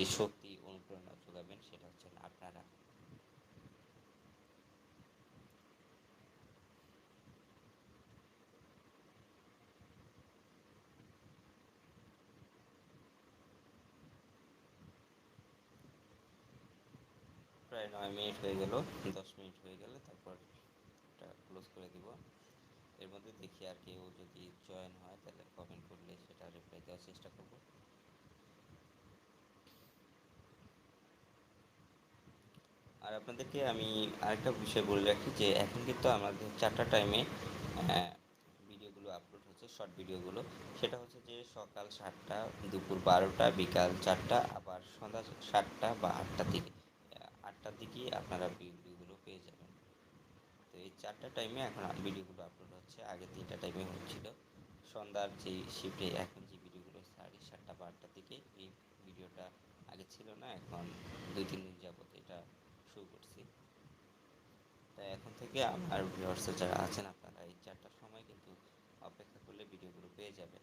যে শক্তি অনুপ্রেরণা যোগাবেন সেটা হচ্ছেন আপনারা। প্রায় নয় মিনিট হয়ে গেল, দশ মিনিট হয়ে গেলে তারপর ক্লোজ করে দিব। এর মধ্যে দেখি আর কেউ যদি জয়েন হয় তাহলে আর আপনাদেরকে আমি আরেকটা বিষয় বলে রাখি যে এখন কিন্তু আমাদের চারটা টাইমে ভিডিওগুলো আপলোড হচ্ছে শর্ট ভিডিওগুলো সেটা হচ্ছে যে সকাল সাতটা, দুপুর বারোটা, বিকাল চারটা, আবার সন্ধ্যা সাতটা বা আটটার দিকে। আটটার দিকেই আপনারা ভিডিওগুলো পেয়ে যাবেন। তো এই চারটা টাইমে এখন ভিডিওগুলো আপলোড হচ্ছে। আগে তিনটা টাইমে হচ্ছিল। সন্ধ্যার যে শিফটে এখন যে ভিডিওগুলো সাড়ে সাতটা বা আটটার দিকে, এই ভিডিওটা আগে ছিল না, এখন দুই, তিন দিন যাবত এটা শুরু করছি। তাই এখন থেকে আমার ভিউয়ার্সে যারা আছেন, আপনারা এই চারটার সময় কিন্তু অপেক্ষা করলে ভিডিওগুলো পেয়ে যাবেন।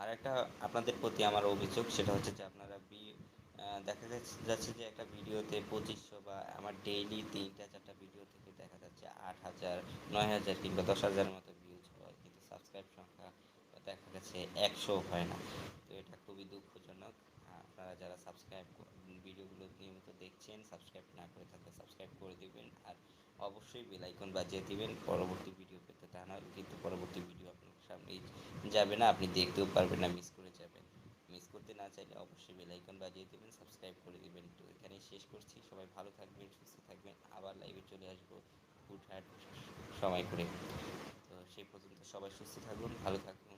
আর একটা আপনাদের প্রতি আমার অভিযোগ, সেটা হচ্ছে যে আপনারা দেখা যাচ্ছে যে একটা ভিডিওতে পঁচিশশো বা আমার ডেইলি তিনটা চারটা ভিডিও থেকে দেখা যাচ্ছে আট হাজার, নয় হাজার কিংবা দশ হাজারের মতো ভিউজ হয়, কিন্তু সাবস্ক্রাইব সংখ্যা দেখা যাচ্ছে একশো হয় না। তো এটা খুবই দুঃখজনক। আপনারা যারা সাবস্ক্রাইব নিয়মিত দেখছেন সাবস্ক্রাইব না করে থাকলে সাবস্ক্রাইব করে দিবেন আর অবশ্যই বেল বাজিয়ে দিবেন। পরবর্তী ভিডিও পেতে তা না কিন্তু পরবর্তী ভিডিও আপনার সামনেই যাবে না, আপনি দেখতেও পারবেন না মিস করে যাবেন। মিস করতে না চাইলে অবশ্যই বেল বাজিয়ে দেবেন সাবস্ক্রাইব করে দেবেন। তো এখানেই শেষ করছি, সবাই ভালো থাকবেন, সুস্থ থাকবেন। আবার লাইভে চলে আসব হুটহাট সময় করে। তো সেই পর্যন্ত সবাই সুস্থ থাকুন, ভালো থাকুন।